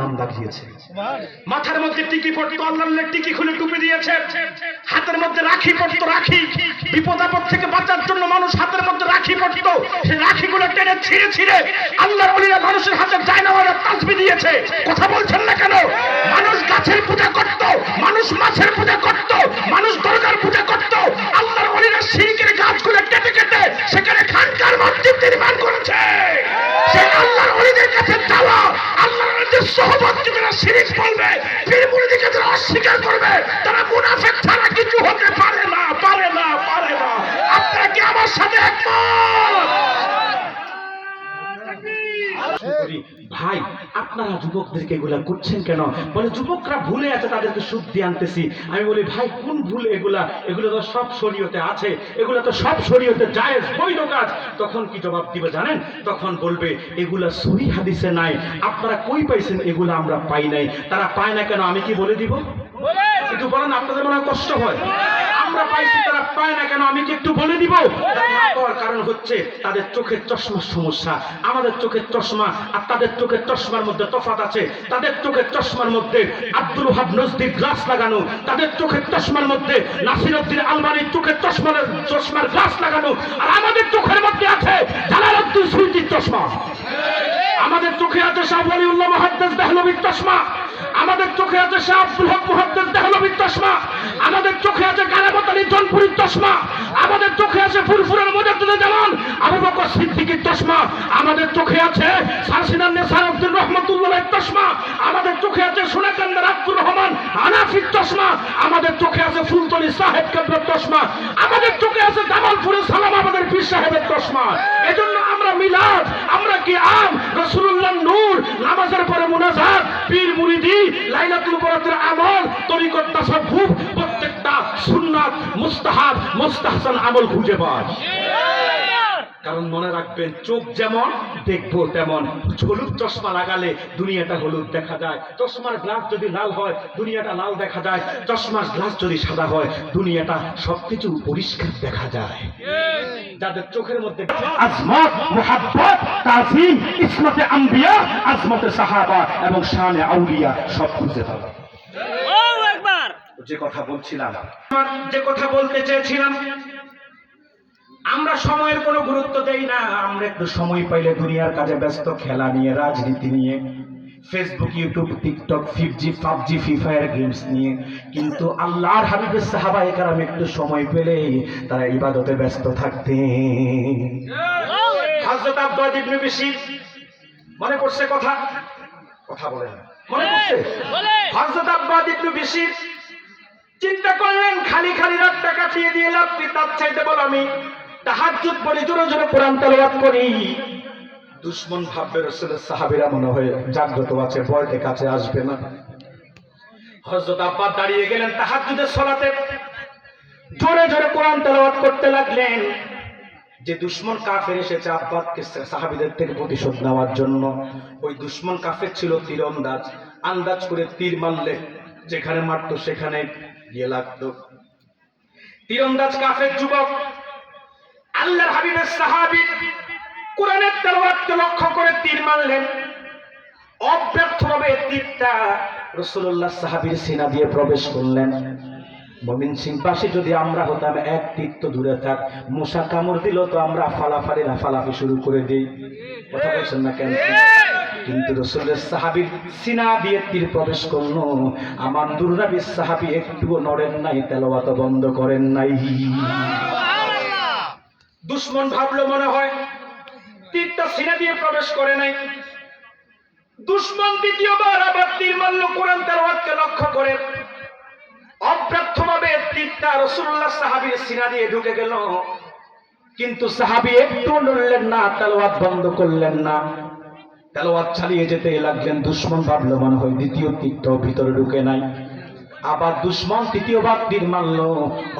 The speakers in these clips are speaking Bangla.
নাম লাগিয়েছে মাথার মধ্যে টিকি পড়তো আল্লাহ টিকি খুলে টুপি দিয়েছে। হাতের মধ্যে রাখি পড়তো রাখি। বিপদ আপদ থেকে বাঁচার জন্য মানুষ হাতের মধ্যে রাখি পড়তো। সেই রাখিগুলো টেনে ছিঁড়ে ছিঁড়ে আল্লাহ বলিরা মানুষের হাতে যায় না তাসবি দিয়েছে। কথা বলছেন না কেন? মানুষ গাছের পূজা করত মানুষ মাছের পূজা করত। ভাই আপনারা যুবকদেরকে এগুলা করছেন কেন? বলে যুবকরা ভুলে আছে তাদেরকে শুদ্ধি আনতেছি। আমি বলি ভাই কোন ভুল এগুলা? এগুলো তো সব শরীয়তে আছে। এগুলো তো সব শরীয়তে জায়েজ বৈধ কাজ। তখন কি জবাব দিবে জানেন? তখন বলবে এগুলা সহি হাদিসে নাই। আপনারা কই পাইছেন এগুলা আমরা পাই নাই? তারা পায় না কেন? আমি কি বলে দিব? একটু বলেন আপনাদের মনে হয় কষ্ট হয়? আমরা পাইছি তারা পায় না কেন? আমি কি একটু বলে দিব? তার পাওয়ার কারণ হচ্ছে তাদের চোখের চশমার সমস্যা। আমাদের চোখের চশমা আর তাদের চোখের চশমার মধ্যে তফাত আছে। তাদের চোখের চশমার মধ্যে আব্দুল হাব নজদির গ্লাস লাগানো। তাদের চোখের চশমার মধ্যে নাসিরউদ্দিন আলমানির চোখের চশমার চশমার গ্লাস লাগানো। আর আমাদের চোখের মধ্যে আছে জালালউদ্দিন সুইতির চশমা। আমাদের চোখে আছে শাহ ওয়ালিউল্লাহ মুহাদ্দিস দেহলভির চশমা। আমাদের চোখে আছে শাহ আব্দুল হক মুহাদ্দিস দেহলভির চশমা। আমাদের চোখে আছে গারাবত আলী জনপুরীর চশমা। আমাদের চোখে আছে ফুরফুরের মুজাদ্দিদে জামান আবু বকর সিদ্দিকীর চশমা। আমাদের চোখে আছে সারসিনান নেসার আব্দুল রহমতুল্লাহের চশমা। আমাদের চোখে আছে সোনাকান্দার আব্দুর রহমান আনাফির চশমা। আমাদের চোখে আছে ফুলতলি সাহেব কেন্দ্রের চশমা। আমাদের চোখে আছে জামালপুরের সালাম আমাদের পীর সাহেবের চশমা। এজন্য আমরা মিলাদ লাইলাতুল বরাতের আমল, তরিকত তাসাব্বুফ প্রত্যেকটা সুন্নাত মুস্তাহাব, মুস্তাহসান আমল খুঁজে পায় কারণ মনে রাখবেন, চোখ যেমন, দেখব তেমন। হলুদ চশমা লাগালে দুনিয়াটা হলুদ দেখা যায়। চশমার গ্লাস যদি লাল হয়, দুনিয়াটা লাল দেখা যায়। চশমার গ্লাস যদি সাদা হয়, দুনিয়াটা সবকিছু পরিষ্কার দেখা যায়। যাদের চোখের মধ্যে আজমত মোহাব্বত তাজিম ইসমতে আম্বিয়া আজমতে সাহাবা এবং শানে আউলিয়া সব খুঁজে পাবে। যে কথা বলছিলাম। যে কথা বলতে চেয়েছিলাম আমরা সময়ের কোনো গুরুত্ব দেই না আমরা একটু সময় পাইলে দুনিয়ার কাজে ব্যস্ত খেলা নিয়ে রাজনীতি নিয়ে। ফেসবুক ইউটিউব টিকটক ফিফজি পাবজি ফ্রি ফায়ার গেমস নিয়ে। কিন্তু আল্লাহর হাবিবের সাহাবা একার একটু সময় পেলে তারা ইবাদতে ব্যস্ত থাকতে হযরত আব্দুল ইবনে বিশির মনে করছে কথা? কথা বলে মনে পড়ছে? বলে। আব্বাদ ইবনে বিশির চিন্তা করলেন খালি খালি রাতটা কাটিয়ে দিয়ে লাভ তার চাইতে বল আমি তাহাজ্জুদ বলি জোরে জোরে কোরআন তেলাওয়াত করি। দুশ্মন ভাববে রসুলের সাহাবিরা মনে হয় জাগ্রত আছে, ভয়তে কাছে আসবে না। হযরত আব্বাদ দাঁড়িয়ে গেলেন তাহাজ্জুদের সলাতে। জোরে জোরে কোরআন তেলাওয়াত করতে লাগলেন। যে দুশ্মন কাফের এসেছে আব্বাদকে সাহাবিদের থেকে প্রতিশোধ নেওয়ার জন্য, ওই দুশ্মন কাফের ছিল তীর আন্দাজ করে তীর মারলে, যেখানে মারতো সেখানে গিয়ে লাগতো। তীরন্দাজ কাফের যুবক আল্লাহ হাবিবের সাহাবি কোরআনের তেলাওয়াতকে লক্ষ্য করে তীর মারলেন। অব্যর্থভাবে তীরটা রসুল্লাহ সাহাবীর সিনা দিয়ে প্রবেশ করলেন। মমিন সিং পাশে যদি আমরা হতাম এক তীর তো দূরে থাক। মশা কামড় দিল তো আমরা ফালাফালি লাফালাফি শুরু করে দিই। কথা বলছেন না কেন? কিন্তু রসুলের সাহাবীর সিনা দিয়ে তীর প্রবেশ করল। আমার দুর্নাবির সাহাবি একটুও নড়েন নাই তেলাওয়াত বন্ধ করেন নাই। দুশ্মন ভাবলো মনে হয় তীরটা সিনা দিয়ে প্রবেশ করে নাই। দুশ্মন দ্বিতীয়বার আবার তীর মারল, কোরআন তেলাওয়াতকে লক্ষ্য করে। অব্যর্থভাবে তীরটা রসুল্লাহ সাহাবীর সিনা দিয়ে ঢুকে গেল। কিন্তু সাহাবী একটু নড়লেন না, তেলাওয়াত বন্ধ করলেন না। তেলাওয়াত চালিয়ে যেতে লাগলেন, দুশ্মন ভাবলো মনে হয় দ্বিতীয় তীরটাও ভিতরে ঢুকে নাই। আবার দুশ্মন তৃতীয়বার তীর মারল,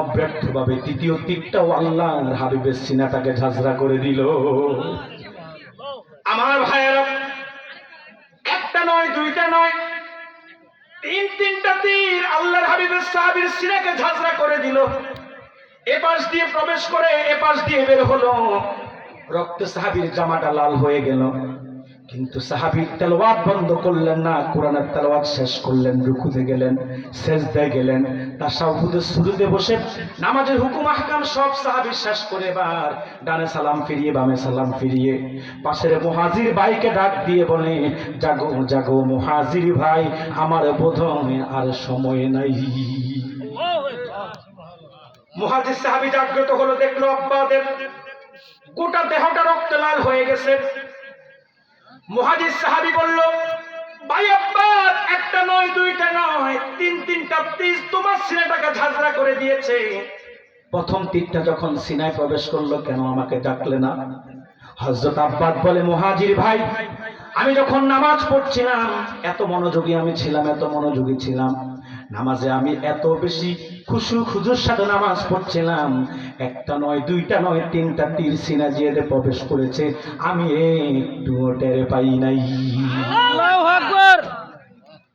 অব্যর্থভাবে তৃতীয় তীরটাও আল্লাহ হাবিবের সিনাটাকে ঝাঁঝরা করে দিল আমার ভাইয়েরা একটা নয় দুইটা নয় তিন তিনটা তীর আল্লাহর সাহাবীর সিনাকে ঝাঁঝরা করে দিল। এ পাশ দিয়ে প্রবেশ করে এ পাশ দিয়ে বের হলো। রক্ত সাহাবীর জামাটা লাল হয়ে গেল। কিন্তু সাহাবি তেলাওয়াত বন্ধ করলেন না, কোরআনের তেলাওয়াত শেষ করলেন, রুকুতে গেলেন, সেজদায় গেলেন তার সাহুদের সুরুতে বসে নামাজের হুকুম, আহকাম সব সাহাবি শেষ করে এবার ডানে সালাম ফিরিয়ে, বামে সালাম ফিরিয়ে পাশের মুহাজির ভাইকে ডাক দিয়ে বলে, জাগো জাগো মুহাজির ভাই, আমার বোধনে আর সময় নাই। মুহাজির সাহাবি জাগ্রত হলো, দেখল আব্বাদের গোটা দেহটা রক্ত লাল হয়ে গেছে। মুহাজির সাহাবি বলল, ভাই আব্বাস একটা নয়, দুইটা নয়, তিন, তিনটা পিস তোমার সিনেটাকে ঝাঁঝরা করে দিয়েছে। প্রথম তীরটা যখন সিনায় প্রবেশ করল, কেন আমাকে ডাকলে না? হজরত আব্বাদ বলে, মহাজির ভাই, আমি যখন নামাজ পড়ছিলাম, এত মনোযোগী আমি ছিলাম, এত মনোযোগী ছিলাম। নামাজে আমি এত বেশি খুশু খুজুর সাথে নামাজ পড়ছিলাম। একটা নয়, দুইটা নয়, তিনটা তীর সিনা জিয়েতে প্রবেশ করেছে, আমি একটু টেরে পাই নাই।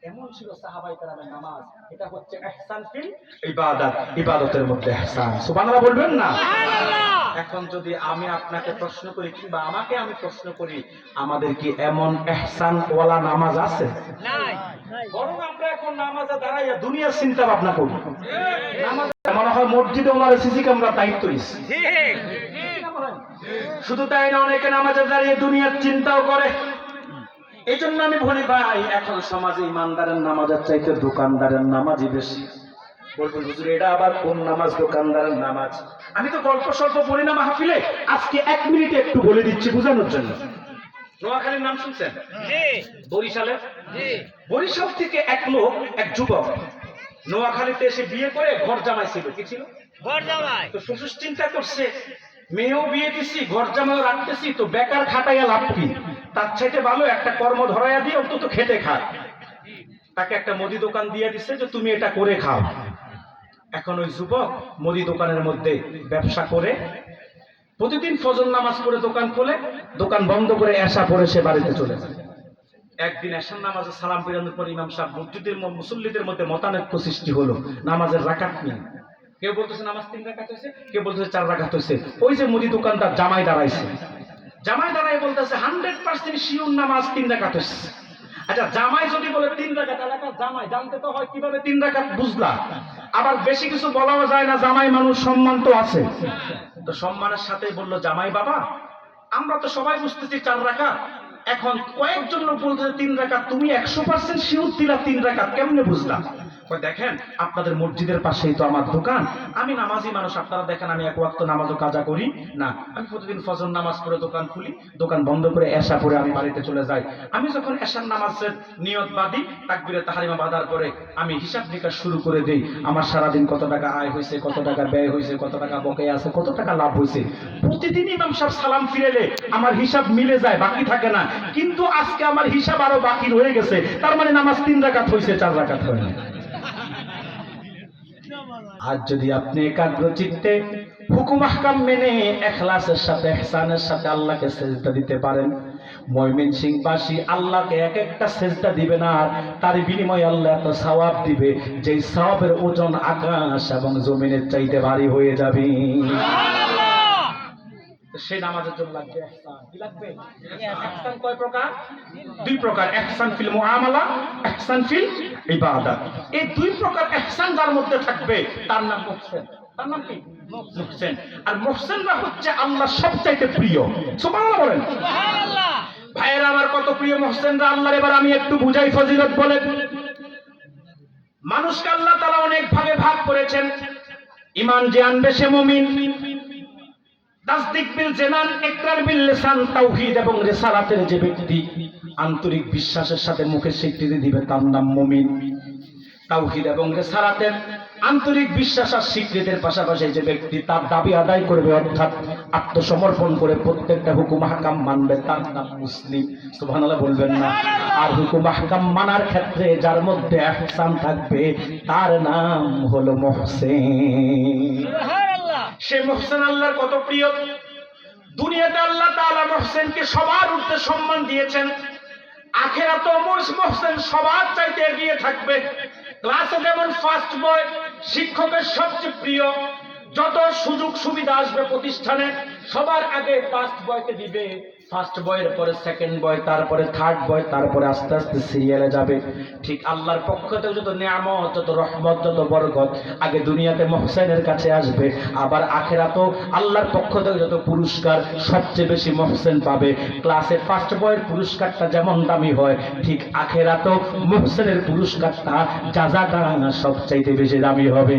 এমন ছিল সাহাবাই কারামের নামাজ? এটা হচ্ছে ইহসান ফিল ইবাদত ইবাদতের মধ্যে ইহসান। সুবহানাল্লাহ বলবেন না? এখন যদি আমি আপনাকে প্রশ্ন করি কিংবা আমাকে আমি প্রশ্ন করি আমাদের কি এমন এহসান ওয়ালা নামাজ আছে? নাই। বরং আমরা এখন নামাজে দাঁড়াইয়া দুনিয়ার চিন্তা ভাবনা করি। নামাজ মনে হয় মসজিদে ওনার সিসি ক্যামেরা দায়িত্ব দিচ্ছে ঠিক। শুধু তাই না অনেকে নামাজে দাঁড়িয়ে দুনিয়ার চিন্তাও করে। এই জন্য আমি বলি ভাই এখন সমাজে ইমানদারের নামাজের চাইতে দোকানদারের নামাজই বেশি। বলব হুজুর এটা আবার কোন নামাজ দোকানদারের নামাজ? আমি তো গল্প স্বল্প বলি না মাহফিলে আজকে এক মিনিটে একটু বলে দিচ্ছি বোঝানোর জন্য। নোয়াখালীর নাম শুনছেন? বরিশালের? বরিশাল থেকে এক লোক এক যুবক নোয়াখালীতে এসে বিয়ে করে ঘর জামাইছিল কি ছিল? ঘর জামাই। তো শ্বশুর চিন্তা করছে মেয়েও বিয়ে দিছি ঘর জামাইও রাখতেছি তো বেকার খাটাইয়া লাভ কি? তার চাইতে ভালো একটা কর্ম ধরাইয়া দিয়ে অন্তত খেতে খায়। তাকে একটা মুদি দোকান দিয়ে দিছে যে, তুমি এটা করে খাও। এখন ওই যুবক মুদি দোকানের মধ্যে ব্যবসা করে, প্রতিদিন ফজর নামাজ পড়ে দোকান খোলে, দোকান বন্ধ করে এসা পরে সে বাড়িতে চলে যায়। একদিন এসার নামাজে সালাম ফিরানোর পর ইমাম সাহেব মসজিদের মুসল্লিদের মধ্যে মতানৈক্য সৃষ্টি হলো, নামাজের রাকাত নেই কেউ বলতেছে, নামাজ তিন রাকাত হয়েছে? কেউ বলতেছে, চার রাকাত হয়েছে। ওই যে মুদি দোকানদার জামাই দাঁড়াইছে। জামাই দাঁড়াই বলতেছে, হান্ড্রেড পার্সেন্ট শিওর নামাজ তিন রাকাত হয়েছে আচ্ছা জামাই যদি বলে তিন রাকাত এলাকার জামাই জানতে তো হয় কীভাবে তিন রাকাত বুঝলা। আবার বেশি কিছু বলাও যায় না, জামাই মানুষ সম্মান তো আছে। তো সম্মানের সাথেই বলল, জামাই বাবা, আমরা তো সবাই বুঝতেছি চার রাখা এখন কয়েকজন লোক বলতেছে, তিন রাখা তুমি একশো পার্সেন্ট শিউর দিলা তিন রাখা কেমনে বুঝলাম দেখেন, আপনাদের মসজিদের পাশেই তো আমার দোকান। আমি নামাজি মানুষ, আপনারা দেখেন আমি এক ওয়াক্ত নামাজও কাজা করি না। আমি প্রতিদিন ফজর নামাজ পড়ে দোকান খুলি, দোকান বন্ধ করে এসা পরে আমি বাড়িতে চলে যাই। আমি যখন এশার নামাজের নিয়ত বাদি, তাকবিরে তাহারিমা বাঁধার পরে আমি হিসাব নিকাশ শুরু করে দেই। আমার সারাদিন কত টাকা আয় হয়েছে, কত টাকা ব্যয় হয়েছে, কত টাকা বকে আছে, কত টাকা লাভ হয়েছে। প্রতিদিন ইমাম সাহেব সালাম ফিরেলে আমার হিসাব মিলে যায়, বাকি থাকে না। কিন্তু আজকে আমার হিসাব আরও বাকি রয়ে গেছে। তার মানে নামাজ তিন রাকাত হয়েছে, চার রাকাত হয় না আর যদি আপনি একাগ্র চিত্তে হুকুম হাকাম মেনে এখলাসের সাথে, এহসানের সাথে আল্লাহকে সেজদা দিতে পারেন ময়মিন সিং বাসী আল্লাহকে এক একটা সেজদা দিবে না, আর তার বিনিময়ে আল্লাহ এত সওয়াব দিবে যেই সওয়াবের ওজন আকাশ এবং জমিনের চাইতে ভারী হয়ে যাবে। সে নামাজের জন্য লাগবে ইহসান। কি লাগবে? ইহসান কয় প্রকার? দুই প্রকার। ইহসান ফিল মুআমালা ইহসান ফিল ইবাদত। এই দুই প্রকার ইহসান যার মধ্যে থাকবে তার নাম মুহসিন। তার নাম কি? মুহসিন। আর মুহসিনরা হচ্ছে আল্লাহ সবচাইতে প্রিয়। সুবহানাল্লাহ বলেন। সুবহানাল্লাহ। ভাইয়েরা আমার কত প্রিয় মুহসিনরা। আল্লাহর এবার আমি একটু বুঝাই ফজিলত বলে মানুষকে আল্লাহ তাআলা অনেক ভাগে ভাগ করেছেন। ইমান যে আনবে সে মুমিন। তাসদিক বিল জেনান ইকরার বিল লিসান, তাওহীদ এবং রিসালাতের যে ব্যক্তি আন্তরিক বিশ্বাসের সাথে মুখে স্বীকৃতি দিবে, তার নাম মুমিন। তাওহীদ এবং রিসালাতের আন্তরিক বিশ্বাস আর স্বীকৃতির পাশাপাশি যে ব্যক্তি তার দাবি আদায় করবে, অর্থাৎ আত্মসমর্পণ করে প্রত্যেকটা হুকুম হাকাম মানবে, তার নাম মুসলিম। সুবহানাল্লাহ বলবেন না। আর হুকুম হাকাম মানার ক্ষেত্রে যার মধ্যে ইহসান থাকবে, তার নাম হলো মুহসিন। সে মোহসেন আল্লাহর কত প্রিয়? দুনিয়াতে আল্লাহ তালা মোহসেনকে সবার উর্ধে সম্মান দিয়েছেন। আখেরা তো মোহসেন সবার চাইতে এগিয়ে থাকবে। ক্লাসে যেমন ফার্স্ট বয় শিক্ষকের সবচেয়ে প্রিয়, যত সুযোগ সুবিধা আসবে প্রতিষ্ঠানে, সবার আগে ফার্স্ট বয়কে দিবে। ফার্স্ট বয়ের পরে সেকেন্ড বয় তারপরে থার্ড বয় তারপরে আস্তে আস্তে সিরিয়ালে যাবে। ঠিক আল্লাহর পক্ষ থেকে যত নিয়ামত যত রহমত যত বরকত আগে দুনিয়াতে মহসেনের কাছে আসবে, আবার আখেরাতও আল্লাহর পক্ষ থেকে যত পুরস্কার সবচেয়ে বেশি মহসেন পাবে। ক্লাসে ফার্স্ট বয়ের পুরস্কারটা যেমন দামি হয়, ঠিক আখেরাতও মহসেনের পুরস্কারটা যা যাজাটা সবচাইতে বেশি দামি হবে।